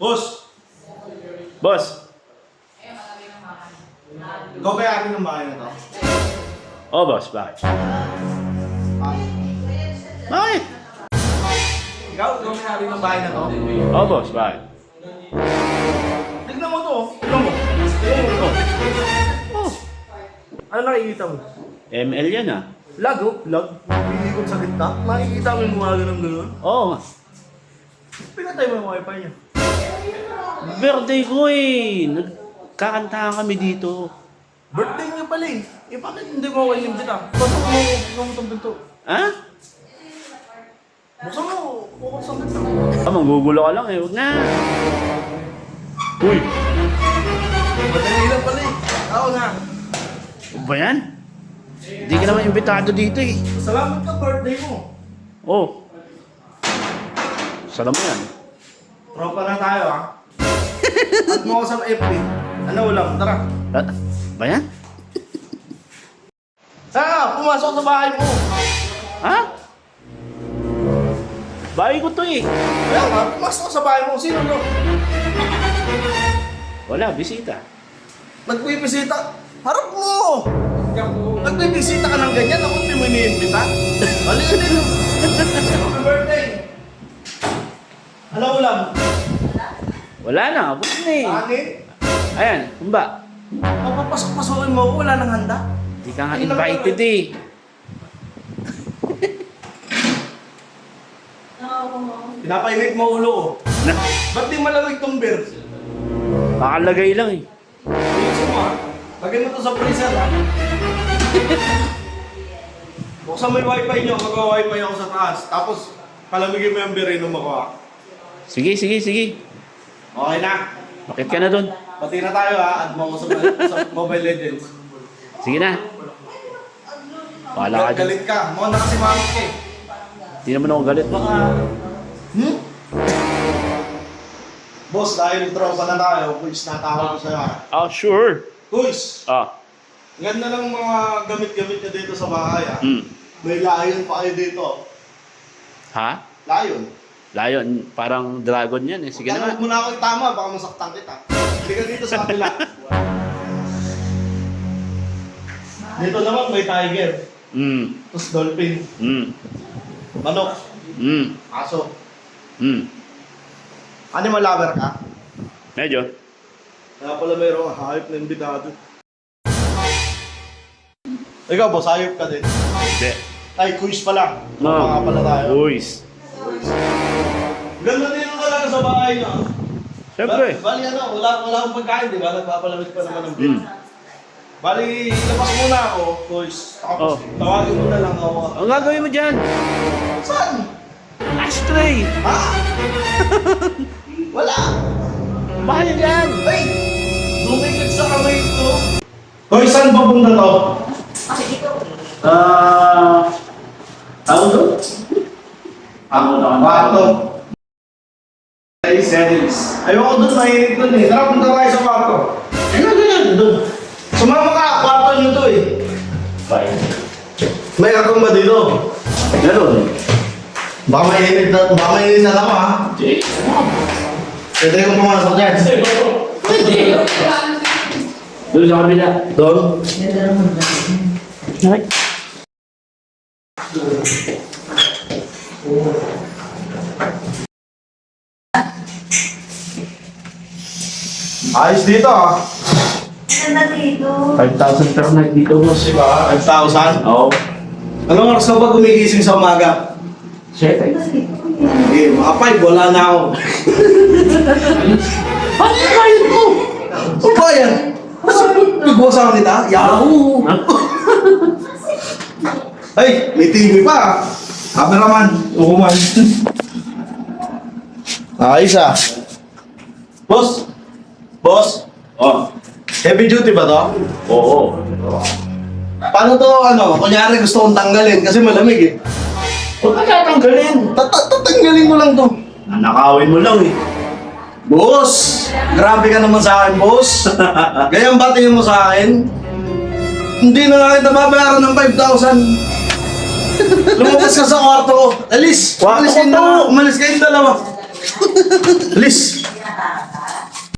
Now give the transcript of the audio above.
Boss, Boss, ikaw ba yung ng bahay na to? oh boss, bakit? Bakit? ikaw, ikaw may-ari ng bahay na to? Oh boss, bakit? Tignan mo to. Tignan mo. Tignan mo. Oh, Ano nakikita mo? ML yan ah. Lag, oh. Lag. Iikot sa gitna. Makikita mo yung mga ganun ganun. Oo nga. Pinatay mo yung wifi niya. Birthday ko eh. Nagkakantahan kami dito. Birthday niya pala eh. Eh, bakit hindi mo ako inimbita? Pasok mo, mo itong pinto. Ha? Buksan mo, buksan mo pinto. Ah, manggugulo ka lang eh. Huwag na. Uy, Madali lang pala eh. Ako na. ano ba yan? Hindi ka naman imbitado dito eh. Salamat ka, birthday mo. Oh. Salam mo yan. Tropa na tayo ah. At mo ako sa FB. Ano ulam? Tara. Ah, ba yan? Ah, pumasok sa bahay mo. Ha? Bahay ko to eh. Kaya nga, pumasok sa bahay mo. Sino to? Wala, bisita. Nagbibisita. Harap mo! Nagbibisita ka ng ganyan, ako hindi mo iniimbita. Halika dito. Happy birthday! Ano ulam? Wala na, abot na eh. Kanin? Ayan, kumba. Papapasok-pasokin mo ako, wala nang handa. Hindi ka nga invited eh. Pinapainit mo ulo ko. Na, Ba't di malamig tong beer? pakalagay lang eh. Ayusin mo ha. Lagay mo to sa freezer ha. Buksan mo yung wifi nyo, mag-wifi ako sa taas. Tapos, palamigin mo yung beer, inom ako ha. Sige, sige, sige. Okay na. Bakit ka na doon? Pati na tayo ha, add mo ako sa, sa Mobile Legends. Sige na. Wala ka dyan. Galit ka. Mukha na kasi mamit ka eh. Hindi naman ako galit. Baka... Hmm? Boss, dahil tropa na tayo, quiz na tawag ko sa'yo ha. Oh, sure. Quiz! Ah, Ganda ng mga gamit-gamit niya dito sa bahay ha. hmm. May lion pa kayo dito. Ha? Lion. Lion, parang dragon yan eh. Sige Huwag na. mo na ako itama, baka masaktan kita. Hindi ka dito sa kabila. dito naman may tiger. Hmm. Tapos dolphin. Hmm. Manok. Hmm. Aso. Hmm. Animal lover ka? Medyo. Kaya pala mayroong hayop na imbitado. Ikaw boss, hayop ka din. Hindi. Ay, quiz pala. No. Mga pala tayo. Boys. Ganda din yung talaga sa bahay niya. Siyempre. Ba- Bali ano, wala, wala akong pagkain, di ba? Nagpapalamig pa naman ng. Hmm. Bali, labas muna ako, quiz. Tapos, Oh. tawagin mo na lang ako. Ang gagawin mo dyan? Saan? Ashtray! Ha? wala. Mahal yan! Ay! Lumikit sa kamay ko. Hoy, saan ba punta to? Ah... Ano to? Ako na. Kwarto. Ay, settings. Ayoko doon, mainit doon eh. Tara, punta tayo sa kwarto. Ano ganyan? Doon. Sumama ka, kwarto nyo to eh. Bye. May aircon ba dito? Ganun. Baka mainit na, baka mainit na lang ha. Jake. Pwede kong pumasok dyan. Doon sa kabila. Doon? Ay. Ayos dito ah. Ganda dito. 5,000 per night dito, boss. Diba? 5,000. Oo. Anong oras ka ba gumigising sa umaga? Siyete. Eh, mga 5, wala na ako. Ano kain mo? O ba yan? Nagbuwasan kita? Yahoo! Ay, may TV pa. Cameraman. Oo man. Ayos ah. Boss. Boss. Oh. Heavy duty ba to? Oo. Paano to ano? Kunyari gusto kong tanggalin kasi malamig eh. Huwag ka tatanggalin. Tat- Tatanggalin ko lang to. Nanakawin mo lang eh. Boss! Grabe ka naman sa akin, boss. Ganyan ba tingin mo sa akin? Hindi na nga kita babayaran ng 5,000. Lumabas ka sa kwarto ko. Alis! Kwarto Umalis ko kayong dalawa. Umalis kayong dalawa. Alis!